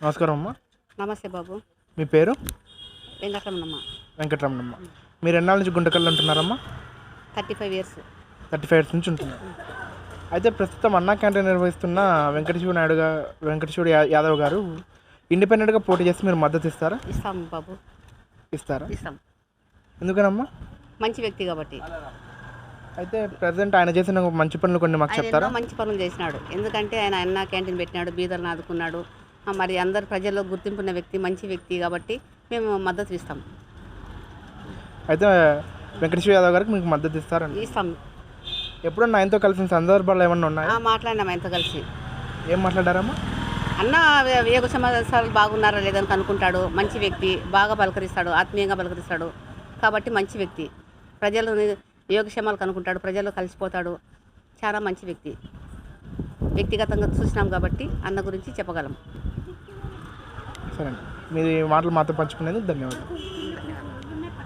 నమస్కారం అమ్మా. నమస్తే బాబు. మీ పేరు? వెంకటరమణమ్మ. వెంకటరమణమ్మ. మీరు ఎన్నాళ్ళ నుంచి Guntakal ఉంటున్నారమ్మా thirty five years. Thirty five years నుంచి ఉంటున్నారు. అయితే ప్రస్తుతం అన్నా క్యాంటీన్ నిర్వహిస్తున్న వెంకటశివ నాయుడు గా వెంకటశివుడు యాదవ్ గారు ఇండిపెండెంట్గా పోటీ చేసి మీరు మద్దతు ఇస్తారా? ఇస్తాం బాబు. ఇస్తారా? ఇస్తాం. ఎందుకనమ్మా? మంచి వ్యక్తి కాబట్టి. అయితే ప్రజెంట్ ఆయన చేసిన మంచి పనులు కొన్ని మాకు చెప్తారా? మంచి పనులు చేసినాడు. ఎందుకంటే ఆయన అన్న క్యాంటీన్ పెట్టినాడు బీదర్లను ఆదుకున్నాడు మరి అందరు ప్రజల్లో గుర్తింపున్న వ్యక్తి మంచి వ్యక్తి కాబట్టి మేము మద్దతు ఇస్తాం. అయితే వెంకటశివ యాదవ్ గారికి మీకు మద్దతు ఇస్తారండి. ఇస్తాం. ఎప్పుడన్నా ఆయనతో కలిసిన సందర్భాలు ఏమన్నా ఉన్నాయా? మాట్లాడినాం ఆయనతో కలిసి. ఏం మాట్లాడారమ్మా? అన్న యోగ సమావేశాలు బాగున్నారా లేదని కనుక్కుంటాడు. మంచి వ్యక్తి బాగా పలకరిస్తాడు ఆత్మీయంగా పలకరిస్తాడు. కాబట్టి మంచి వ్యక్తి. ప్రజలు యోగక్షేమాలు కనుక్కుంటాడు ప్రజల్లో కలిసిపోతాడు. చాలా మంచి వ్యక్తి. వ్యక్తిగతంగా చూసినాం కాబట్టి అన్న గురించి చెప్పగలం. సరే అండి. మీ మాటలు మాతో పంచుకునేందుకు ధన్యవాదాలు.